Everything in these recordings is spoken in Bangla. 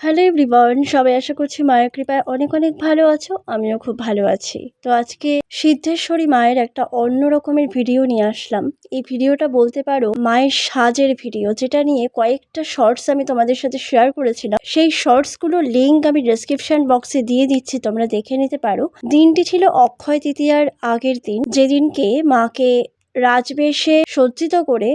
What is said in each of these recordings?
হ্যালো এভরিওয়ান, সবাই আশা করছি মায়ের কৃপায় অনেক অনেক ভালো আছো, আমিও খুব ভালো আছি। তো আজকে সিদ্ধেশ্বরী মায়ের একটা অন্য রকমের ভিডিও নিয়ে আসলাম। এই ভিডিওটা বলতে পারো মায়ের সাজের ভিডিও, যেটা নিয়ে কয়েকটা শর্টস আমি তোমাদের সাথে শেয়ার করেছিলাম। সেই শর্টসগুলোর লিঙ্ক আমি ডেসক্রিপশন বক্সে দিয়ে দিচ্ছি, তোমরা দেখে নিতে পারো। দিনটি ছিল অক্ষয় তৃতীয়ার আগের দিন। যেদিনকে মাকে রাজবেশে সজ্জিত করে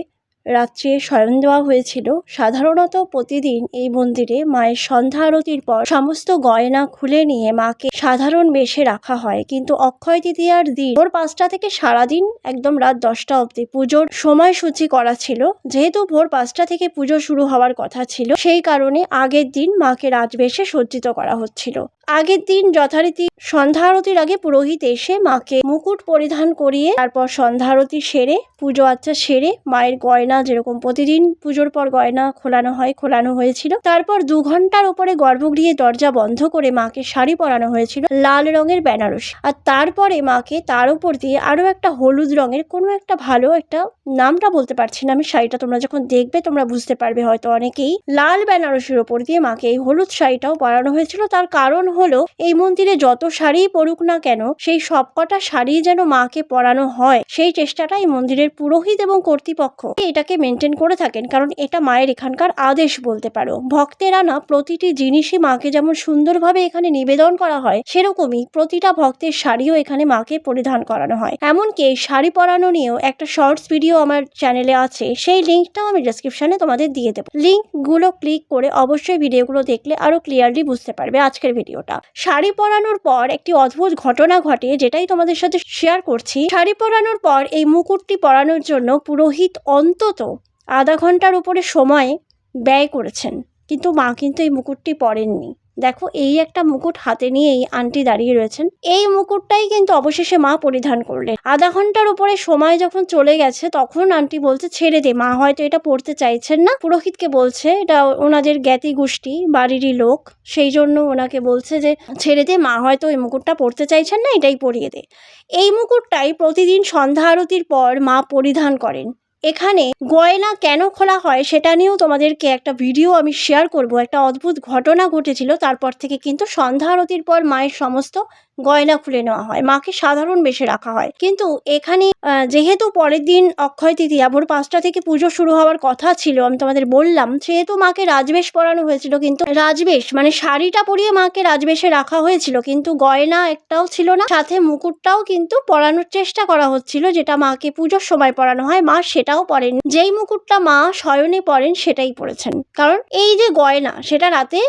রাত্রে শয়ন দেওয়া হয়েছিল। সাধারণত প্রতিদিন এই মন্দিরে মায়ের সন্ধ্যা আরতির পর সমস্ত গয়না খুলে নিয়ে মাকে সাধারণ বেশে রাখা হয়। কিন্তু অক্ষয় তৃতীয়ার দিন ভোর পাঁচটা থেকে সারাদিন একদম রাত দশটা অবধি পুজোর সময়সূচি করা ছিল। যেহেতু ভোর পাঁচটা থেকে পুজো শুরু হওয়ার কথা ছিল, সেই কারণে আগের দিন মাকে রাজবেশে সজ্জিত করা হচ্ছিল। আগের দিন যথারীতি সন্ধ্যা আরতির আগে পুরোহিত এসে মাকে মুকুট পরিধান করিয়ে তারপর সন্ধ্যা আরতি সেরে, পুজো আচ্চা সেরে মায়ের গয়না যেরকম প্রতিদিন পুজোর পর গয়না খোলানো হয়, খোলানো হয়েছিল। তারপর দু ঘণ্টার উপরে গর্ভগৃহে দরজা বন্ধ করে মাকে শাড়ি পরানো হয়েছিল লাল রঙের বেনারস। আর তারপরে মাকে তার উপর দিয়ে আরও একটা হলুদ রঙের কোনো একটা ভালো একটা নামটা বলতে পারছি না, আমি শাড়িটা তোমরা যখন দেখবে তোমরা বুঝতে পারবে হয়তো অনেকেই। লাল বেনারসির ওপর দিয়ে মাকে এই হলুদ শাড়িটাও পরানো হয়েছিল, তার কারণ হলো এই মন্দিরে যত শাড়ি পরুক না কেন, সেই সবকটা শাড়ি যেন মাকে পরানো হয়, সেই চেষ্টাটা এই মন্দিরের পুরোহিত এবং কর্তৃপক্ষ এটাকে মেনটেন করে থাকেন, কারণ এটা মায়ের এখানকার আদেশ বলতে পারো। ভক্তেরা না প্রতিটি জিনিসই মাকে যেমন সুন্দরভাবে এখানে নিবেদন করা হয়, সেরকমই প্রতিটা ভক্তের শাড়িও এখানে মাকে পরিধান করানো হয়। এমনকি এই শাড়ি পরানো নিয়েও একটা শর্টস ভিডিও আমার চ্যানেলে আছে, সেই লিঙ্কটাও আমি ডেসক্রিপশনে তোমাদের দিয়ে দেবো। লিঙ্কগুলো ক্লিক করে অবশ্যই ভিডিওগুলো দেখলে আরও ক্লিয়ারলি বুঝতে পারবে আজকের ভিডিওটা শাড়ি পরানোর পর একটি অদ্ভুত ঘটনা ঘটে, যেটাই তোমাদের সাথে শেয়ার করছি। শাড়ি পরানোর পর এই মুকুটটি পরানোর জন্য পুরোহিত অন্তত আধা ঘণ্টার উপরে সময় ব্যয় করেছেন। কিন্তু মা কিন্তু এই মুকুটটি পরেননি। দেখো, এই একটা মুকুট হাতে নিয়ে এই আন্টি দাঁড়িয়ে রয়েছেন। এই মুকুটটাই কিন্তু অবশেষে মা পরিধান করলেন। আধা ঘণ্টার উপরে সময় যখন চলে গেছে, তখন আন্টি বলছে, ছেড়ে দে, মা হয়তো এটা পড়তে চাইছেন না। পুরোহিতকে বলছে, এটা ওনাদের জ্ঞাতি গোষ্ঠী, বাড়িরই লোক। সেই জন্য ওনাকে বলছে যে, ছেড়ে দে, মা হয়তো এই মুকুটটা পড়তে চাইছেন না, এটাই পরিয়ে দে। এই মুকুটটাই প্রতিদিন সন্ধ্যা আরতির পর মা পরিধান করেন। এখানে গয়না কেন খোলা হয় সেটা নিয়েও তোমাদেরকে একটা ভিডিও আমি শেয়ার করব। একটা অদ্ভুত ঘটনা ঘটেছিল, তারপর থেকে কিন্তু সন্ধ্যা আরতির পর মায়ের সমস্ত গয়না খুলে নেওয়া হয়, মাকে সাধারণ বেশে রাখা হয়। কিন্তু এখানে যেহেতু পরের দিন অক্ষয় তৃতীয়া, ভোর পাঁচটা থেকে পুজো শুরু হওয়ার কথা ছিল, আমি তোমাদের বললাম, সেহেতু মাকে রাজবেশ পরানো হয়েছিল, কিন্তু রাজবেশ মানে শাড়িটা পরিয়ে মাকে রাজবেশে রাখা হয়েছিল, কিন্তু গয়না একটাও ছিল না, সাথে মুকুটটাও কিন্তু পরানোর চেষ্টা করা হচ্ছিল, যেটা মাকে পুজোর সময় পরানো হয়, মা সেটাও পরেন যেই মুকুটটা মা শয়নে পরেন, সেটাই পরেছেন। কারণ এই যে গয়না, সেটা রাতে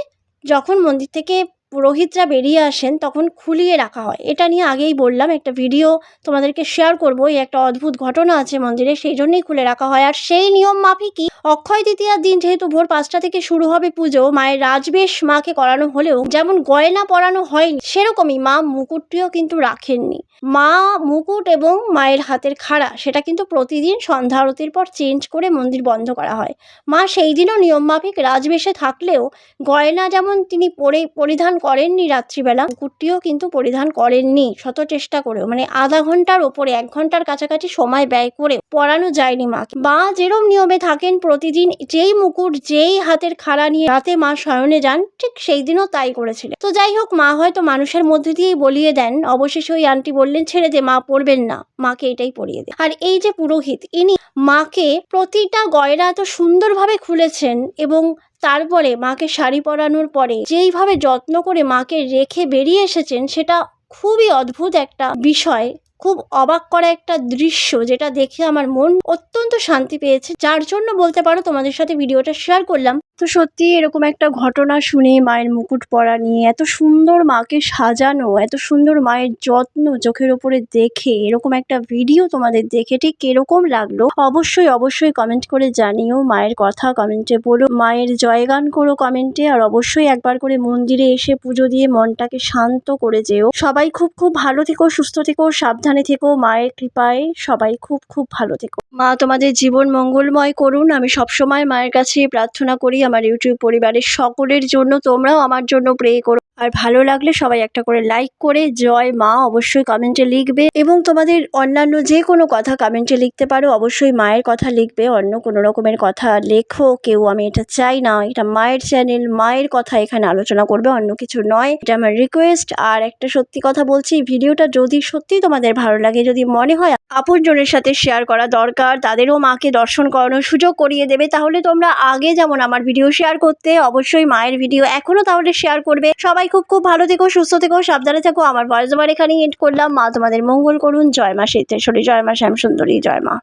যখন মন্দির থেকে পুরোহিতরা বেরিয়ে আসেন, তখন খুলিয়ে রাখা হয়। এটা নিয়ে আগেই বললাম, একটা ভিডিও তোমাদেরকে শেয়ার করব। এই একটা অদ্ভুত ঘটনা আছে মন্দিরে, সেই জন্যই খুলে রাখা হয়। আর সেই নিয়ম মাফিকই অক্ষয় তৃতীয়ার দিন যেহেতু ভোর পাঁচটা থেকে শুরু হবে পুজো, মায়ের রাজবেশ মাকে করানো হলেও যেমন গয়না পরানো হয়নি, সেরকমই মা মুকুটটিও কিন্তু রাখেননি। মা মুকুট এবং মায়ের হাতের খাড়া, সেটা কিন্তু প্রতিদিন সন্ধ্যা আরতির পর চেঞ্জ করে মন্দির বন্ধ করা হয়। মা সেই দিনও নিয়ম মাফিক রাজবেশে থাকলেও গয়না যেমন তিনি পরে, পরিধান করেননি রাত্রিবেলা। মুকুটটিও কিন্তু পরিধান করেননি শত চেষ্টা করেও। মানে আধা ঘণ্টার ওপরে, এক ঘণ্টার কাছাকাছি সময় ব্যয় করে পরানো যায়নি মাকে মা যেরম নিয়মে থাকেন প্রতিদিন, যেই মুকুট, যেই হাতের খাড়া নিয়ে রাতে মা শয়নে যান, ঠিক সেই দিনও তাই করেছিলেন। তো যাই হোক, মা হয়তো মানুষের মধ্যে দিয়েই বলিয়ে দেন। অবশেষে ওই আন্টি বললেন, ছেড়ে দে, মা পড়বেন না। মাকে এটাই পরিয়ে দে। আর এই যে পুরোহিত, ইনি মাকে প্রতিটা গয়না এত সুন্দরভাবে খুলেছেন এবং তারপরে মাকে শাড়ি পরানোর পরে যেইভাবে যত্ন করে মাকে রেখে বেরিয়ে এসেছেন, সেটা খুবই অদ্ভুত একটা বিষয়। খুব অবাক করা একটা দৃশ্য যেটা দেখে আমার মন অত্যন্ত শান্তি পেয়েছে। যার জন্য বলতে পারো তোমাদের সাথে ভিডিওটা শেয়ার করলাম। তো সত্যি এরকম একটা ঘটনা শুনে মায়ের মুকুট পরা নিয়ে এত সুন্দর মাকে সাজানো, এত সুন্দর মায়ের যত্ন চোখের ওপরে দেখে, এরকম একটা ভিডিও তোমাদের দেখে ঠিক কীরকম লাগল? অবশ্যই অবশ্যই কমেন্ট করে জানিও, মায়ের কথা কমেন্টে বলো, মায়ের জয়গান করো কমেন্টে আর অবশ্যই একবার করে মন্দিরে এসে পুজো দিয়ে মনটাকে শান্ত করে যেও। সবাই খুব খুব ভালো থেকো, সুস্থ থেকো, সাবধানে থেকো, মায়ের কৃপায় সবাই খুব খুব ভালো থেকো। মা, তোমাদের জীবন মঙ্গলময় করুন। আমি সবসময় মায়ের কাছে প্রার্থনা করি, আমার ইউটিউব পরিবারের সকলের জন্য। তোমরাও আমার জন্য প্রে করো। আর ভালো লাগলে সবাই একটা করে লাইক করে জয় মা অবশ্যই কমেন্টে লিখবে এবং তোমাদের অন্যান্য যে কোনো কথা কমেন্টে লিখতে পারো। অবশ্যই মায়ের কথা লিখবে, অন্য কোনো রকমের কথা লেখো। কেউ আমি এটা চাই না, এটা মায়ের চ্যানেল মায়ের কথা এখানে আলোচনা করবে, অন্য কিছু নয়। এটা আমার রিকোয়েস্ট আর একটা সত্যি কথা বলছি, ভিডিওটা যদি সত্যি তোমাদের ভালো লাগে, যদি মনে হয় আপনজনের সাথে শেয়ার করা দরকার, তাদেরও মাকে দর্শন করানোর সুযোগ করিয়ে দেবে, তাহলে তোমরা আগে যেমন আমার ভিডিও শেয়ার করতে, অবশ্যই মায়ের ভিডিও এখনও তাহলে শেয়ার করবে। সবাই খুব খুব ভালো থেকো, সুস্থ থেকো, সাবধানে থেকো। আমার ভয়েস ওভার এখানেই এন্ড করলাম। মা, তোমাদের মঙ্গল করুন। জয় মা সিদ্ধেশ্বরী জয় মা শ্যাম সুন্দরী জয় মা।